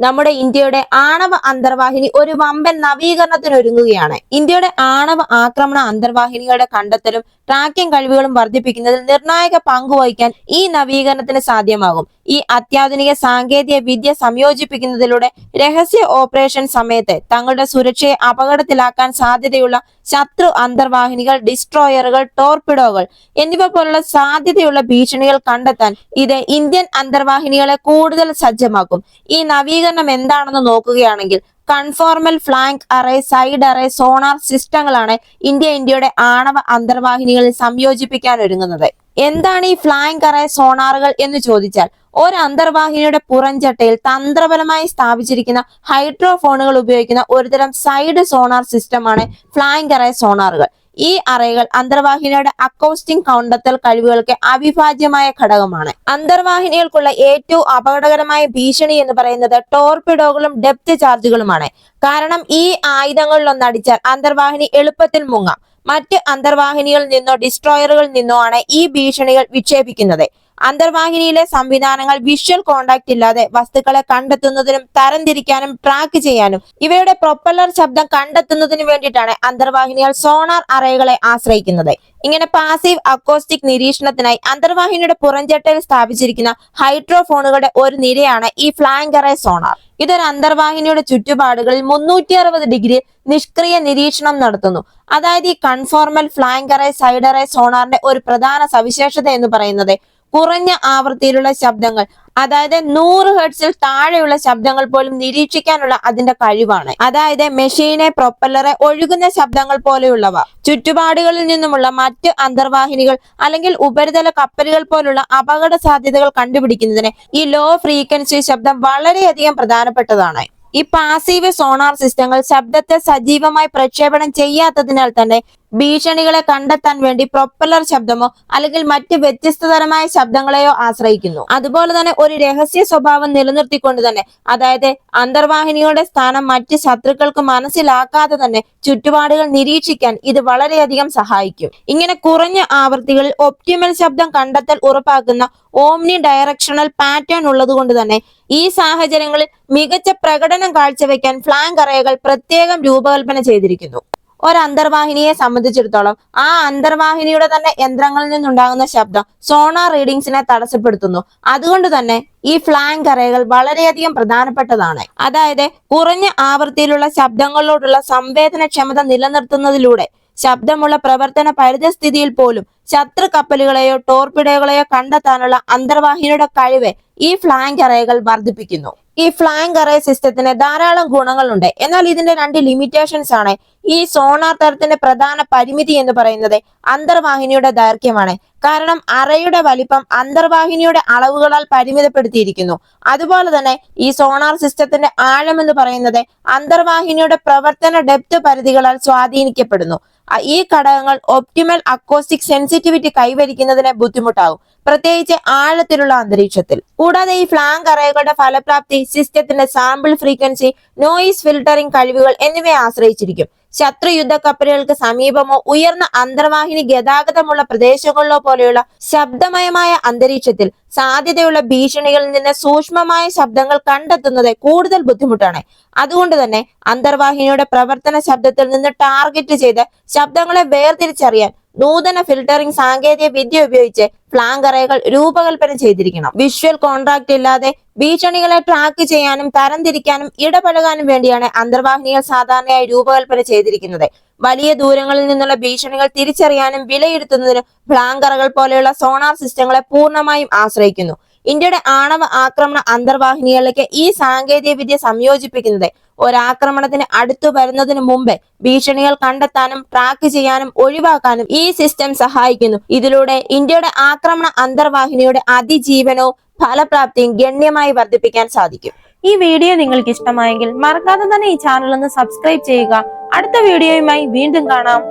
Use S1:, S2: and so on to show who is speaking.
S1: നമ്മുടെ ഇന്ത്യയുടെ ആണവ അന്തർവാഹിനി ഒരു വമ്പൻ നവീകരണത്തിന് ഒരുങ്ങുകയാണ്. ഇന്ത്യയുടെ ആണവ ആക്രമണ അന്തർവാഹിനികളുടെ കണ്ടെത്തലും ട്രാക്കിംഗ് കഴിവുകളും വർദ്ധിപ്പിക്കുന്നതിൽ നിർണായക പങ്കുവഹിക്കാൻ ഈ നവീകരണത്തിന് സാധ്യമാകും. ഈ അത്യാധുനിക സാങ്കേതിക വിദ്യ സംയോജിപ്പിക്കുന്നതിലൂടെ രഹസ്യ ഓപ്പറേഷൻ സമയത്ത് തങ്ങളുടെ സുരക്ഷയെ അപകടത്തിലാക്കാൻ സാധ്യതയുള്ള ശത്രു അന്തർവാഹിനികൾ ഡിസ്ട്രോയറുകൾ ടോർപിഡോകൾ എന്നിവ പോലുള്ള സാധ്യതയുള്ള ഭീഷണികൾ കണ്ടെത്താൻ ഇത് ഇന്ത്യൻ അന്തർവാഹിനികളെ കൂടുതൽ സജ്ജമാക്കും. ഈ നവീകരണം എന്താണെന്ന് നോക്കുകയാണെങ്കിൽ conformal flank array side array sonar സിസ്റ്റങ്ങളാണ് India ഇന്ത്യയുടെ ആണവ അന്തർവാഹിനികളിൽ സംയോജിപ്പിക്കാൻ ഒരുങ്ങുന്നത്. എന്താണ് ഈ ഫ്ലാങ്ക് അറേ സോണാറുകൾ എന്ന് ചോദിച്ചാൽ ഒരു അന്തർവാഹിനിയുടെ പുറംചട്ടയിൽ തന്ത്രപരമായി സ്ഥാപിച്ചിരിക്കുന്ന ഹൈഡ്രോഫോണുകൾ ഉപയോഗിക്കുന്ന ഒരുതരം സൈഡ് സോണാർ സിസ്റ്റമാണ് ഫ്ലാങ്ക് അറേ സോണാറുകൾ. ഈ അറേകൾ അന്തർവാഹിനിയുടെ അക്കോസ്റ്റിംഗ് കണ്ടെത്തൽ കഴിവുകൾക്ക് അവിഭാജ്യമായ ഘടകമാണ്. അന്തർവാഹിനികൾക്കുള്ള ഏറ്റവും അപകടകരമായ ഭീഷണി എന്ന് പറയുന്നത് ടോർപിഡോകളും ഡെപ്ത് ചാർജുകളുമാണ്. കാരണം ഈ ആയുധങ്ങളിലൊന്ന് അടിച്ചാൽ അന്തർവാഹിനി എളുപ്പത്തിൽ മുങ്ങാം. മറ്റ് അന്തർവാഹിനികളിൽ നിന്നോ ഡിസ്ട്രോയറുകളിൽ നിന്നോ ആണ് ഈ ഭീഷണികൾ വിക്ഷേപിക്കുന്നത്. അന്തർവാഹിനിയിലെ സംവിധാനങ്ങൾ വിഷ്വൽ കോണ്ടാക്ട് ഇല്ലാതെ വസ്തുക്കളെ കണ്ടെത്തുന്നതിനും തരംതിരിക്കാനും ട്രാക്ക് ചെയ്യാനും ഇവയുടെ പ്രൊപ്പല്ലർ ശബ്ദം കണ്ടെത്തുന്നതിനു വേണ്ടിയിട്ടാണ് അന്തർവാഹിനികൾ സോണാർ അറേകളെ ആശ്രയിക്കുന്നത്. ഇങ്ങനെ പാസീവ് അക്കോസ്റ്റിക് നിരീക്ഷണത്തിനായി അന്തർവാഹിനിയുടെ പുറംചട്ടയിൽ സ്ഥാപിച്ചിരിക്കുന്ന ഹൈഡ്രോഫോണുകളുടെ ഒരു നിരയാണ് ഈ ഫ്ലാങ്ക് അറേ സോണാർ ഇതൊരു അന്തർവാഹിനിയുടെ ചുറ്റുപാടുകളിൽ മുന്നൂറ്റി അറുപത് ഡിഗ്രി നിഷ്ക്രിയ നിരീക്ഷണം നടത്തുന്നു. അതായത് ഈ conformal flank array side array സോണാറിന്റെ ഒരു പ്രധാന സവിശേഷത എന്ന് പറയുന്നത് കുറഞ്ഞ ആവൃത്തിയിലുള്ള ശബ്ദങ്ങൾ. അതായത് നൂറ് ഹെർട്സിൽ താഴെയുള്ള ശബ്ദങ്ങൾ പോലും നിരീക്ഷിക്കാനുള്ള അതിന്റെ കഴിവാണ്. അതായത് മെഷീനെ പ്രൊപ്പല്ലറെ ഒഴുകുന്ന ശബ്ദങ്ങൾ പോലെയുള്ളവ. ചുറ്റുപാടുകളിൽ നിന്നുമുള്ള മറ്റ് അന്തർവാഹിനികൾ അല്ലെങ്കിൽ ഉപരിതല കപ്പലുകൾ പോലുള്ള അപകട സാധ്യതകൾ കണ്ടുപിടിക്കുന്നതിന് ഈ ലോ ഫ്രീക്വൻസി ശബ്ദം വളരെയധികം പ്രധാനപ്പെട്ടതാണ്. ഈ പാസീവ് സോണാർ സിസ്റ്റങ്ങൾ ശബ്ദത്തെ സജീവമായി പ്രക്ഷേപണം ചെയ്യാത്തതിനാൽ തന്നെ ഭീഷണികളെ കണ്ടെത്താൻ വേണ്ടി പ്രൊപ്പല്ലർ ശബ്ദമോ അല്ലെങ്കിൽ മറ്റ് വ്യത്യസ്തതരമായ ശബ്ദങ്ങളെയോ ആശ്രയിക്കുന്നു. അതുപോലെ തന്നെ ഒരു രഹസ്യ സ്വഭാവം നിലനിർത്തിക്കൊണ്ട് തന്നെ അതായത് അന്തർവാഹിനിയുടെ സ്ഥാനം മറ്റ് ശത്രുക്കൾക്ക് മനസ്സിലാക്കാതെ തന്നെ ചുറ്റുപാടുകൾ നിരീക്ഷിക്കാൻ ഇത് വളരെയധികം സഹായിക്കും. ഇങ്ങനെ കുറഞ്ഞ ആവൃത്തികളിൽ ഒപ്റ്റിമൽ ശബ്ദം കണ്ടെത്തൽ ഉറപ്പാക്കുന്ന ഓംനി ഡയറക്ഷണൽ പാറ്റേൺ ഉള്ളതുകൊണ്ട് തന്നെ ഈ സാഹചര്യങ്ങളിൽ മികച്ച പ്രകടനം കാഴ്ചവെക്കാൻ ഫ്ലാങ്ക് അറേകൾ പ്രത്യേകം രൂപകൽപ്പന ചെയ്തിരിക്കുന്നു. ഒരു അന്തർവാഹിനിയെ സംബന്ധിച്ചിടത്തോളം ആ അന്തർവാഹിനിയുടെ തന്നെ യന്ത്രങ്ങളിൽ നിന്നുണ്ടാകുന്ന ശബ്ദം സോണാർ റീഡിങ്സിനെ തടസ്സപ്പെടുത്തുന്നു. അതുകൊണ്ട് തന്നെ ഈ ഫ്ലാങ്ക് അറേകൾ വളരെയധികം പ്രധാനപ്പെട്ടതാണ്. അതായത് കുറഞ്ഞ ആവൃത്തിയിലുള്ള ശബ്ദങ്ങളോടുള്ള സംവേദനക്ഷമത നിലനിർത്തുന്നതിലൂടെ ശബ്ദമുള്ള പ്രവർത്തന പരിതസ്ഥിതിയിൽ പോലും ശത്രു കപ്പലുകളെയോ ടോർപിഡോകളെയോ കണ്ടെത്താനുള്ള അന്തർവാഹിനിയുടെ കഴിവ് ഈ ഫ്ലാങ്ക് അറേകൾ വർദ്ധിപ്പിക്കുന്നു. ഈ ഫ്ലാങ്ക് അറേ സിസ്റ്റത്തിന് ധാരാളം ഗുണങ്ങളുണ്ട്. എന്നാൽ ഇതിന്റെ രണ്ട് ലിമിറ്റേഷൻസ് ആണ്. ഈ സോണാർ തരത്തിന്റെ പ്രധാന പരിമിതി എന്ന് പറയുന്നത് അന്തർവാഹിനിയുടെ ദൈർഘ്യമാണ്. കാരണം അറയുടെ വലിപ്പം അന്തർവാഹിനിയുടെ അളവുകളാൽ പരിമിതപ്പെടുത്തിയിരിക്കുന്നു. അതുപോലെ തന്നെ ഈ സോണാർ സിസ്റ്റത്തിന്റെ ആഴം എന്ന് പറയുന്നത് അന്തർവാഹിനിയുടെ പ്രവർത്തന ഡെപ്ത് പരിധികളാൽ സ്വാധീനിക്കപ്പെടുന്നു. ഈ ഘടകങ്ങൾ ഒപ്റ്റിമൽ അക്കോസ്റ്റിക് സെൻസിറ്റിവിറ്റി കൈവരിക്കുന്നതിന് ബുദ്ധിമുട്ടാകും. പ്രത്യേകിച്ച് ആഴത്തിലുള്ള അന്തരീക്ഷത്തിൽ. കൂടാതെ ഈ ഫ്ലാങ്ക് അറേകളുടെ ഫലപ്രാപ്തി സിസ്റ്റത്തിന്റെ സാമ്പിൾ ഫ്രീക്വൻസി നോയിസ് ഫിൽട്ടറിംഗ് കഴിവുകൾ എന്നിവയെ ആശ്രയിച്ചിരിക്കും. ശത്രു യുദ്ധ കപ്പലുകൾക്ക് സമീപമോ ഉയർന്ന അന്തർവാഹിനി ഗതാഗതമുള്ള പ്രദേശങ്ങളിലോ പോലെയുള്ള ശബ്ദമയമായ അന്തരീക്ഷത്തിൽ സാധ്യതയുള്ള ഭീഷണികളിൽ നിന്ന് സൂക്ഷ്മമായ ശബ്ദങ്ങൾ കണ്ടെത്തുന്നത് കൂടുതൽ ബുദ്ധിമുട്ടാണ്. അതുകൊണ്ട് തന്നെ അന്തർവാഹിനിയുടെ പ്രവർത്തന ശബ്ദത്തിൽ നിന്ന് ടാർഗറ്റ് ചെയ്ത് ശബ്ദങ്ങളെ വേർതിരിച്ചറിയാൻ നൂതന ഫിൽട്ടറിംഗ് സാങ്കേതിക വിദ്യ ഉപയോഗിച്ച് ഫ്ലാങ്ക് രൂപകൽപ്പന ചെയ്തിരിക്കണം. വിഷ്വൽ കോൺട്രാക്ട് ഇല്ലാതെ ഭീഷണികളെ ട്രാക്ക് ചെയ്യാനും തരംതിരിക്കാനും ഇടപഴകാനും വേണ്ടിയാണ് അന്തർവാഹിനികൾ സാധാരണയായി രൂപകൽപ്പന ചെയ്തിരിക്കുന്നത്. വലിയ ദൂരങ്ങളിൽ നിന്നുള്ള ഭീഷണികൾ തിരിച്ചറിയാനും വിലയിരുത്തുന്നതിനും ഫ്ലാങ്കറുകൾ പോലെയുള്ള സോണാർ സിസ്റ്റങ്ങളെ പൂർണമായും ആശ്രയിക്കുന്നു. ഇന്ത്യയുടെ ആണവ ആക്രമണ അന്തർവാഹിനികളിലേക്ക് ഈ സാങ്കേതിക വിദ്യ സംയോജിപ്പിക്കുന്നത് ഒരാക്രമണത്തിന് അടുത്തു വരുന്നതിന് മുമ്പേ ഭീഷണികൾ കണ്ടെത്താനും ട്രാക്ക് ചെയ്യാനും ഒഴിവാക്കാനും ഈ സിസ്റ്റം സഹായിക്കുന്നു. ഇതിലൂടെ ഇന്ത്യയുടെ ആക്രമണ അന്തർവാഹിനിയുടെ അതിജീവനവും ഫലപ്രാപ്തിയും ഗണ്യമായി വർദ്ധിപ്പിക്കാൻ സാധിക്കും.
S2: ഈ വീഡിയോ നിങ്ങൾക്ക് ഇഷ്ടമായെങ്കിൽ മറക്കാതെ തന്നെ ഈ ചാനൽ ഒന്ന് സബ്സ്ക്രൈബ് ചെയ്യുക. അടുത്ത വീഡിയോയുമായി വീണ്ടും കാണാം.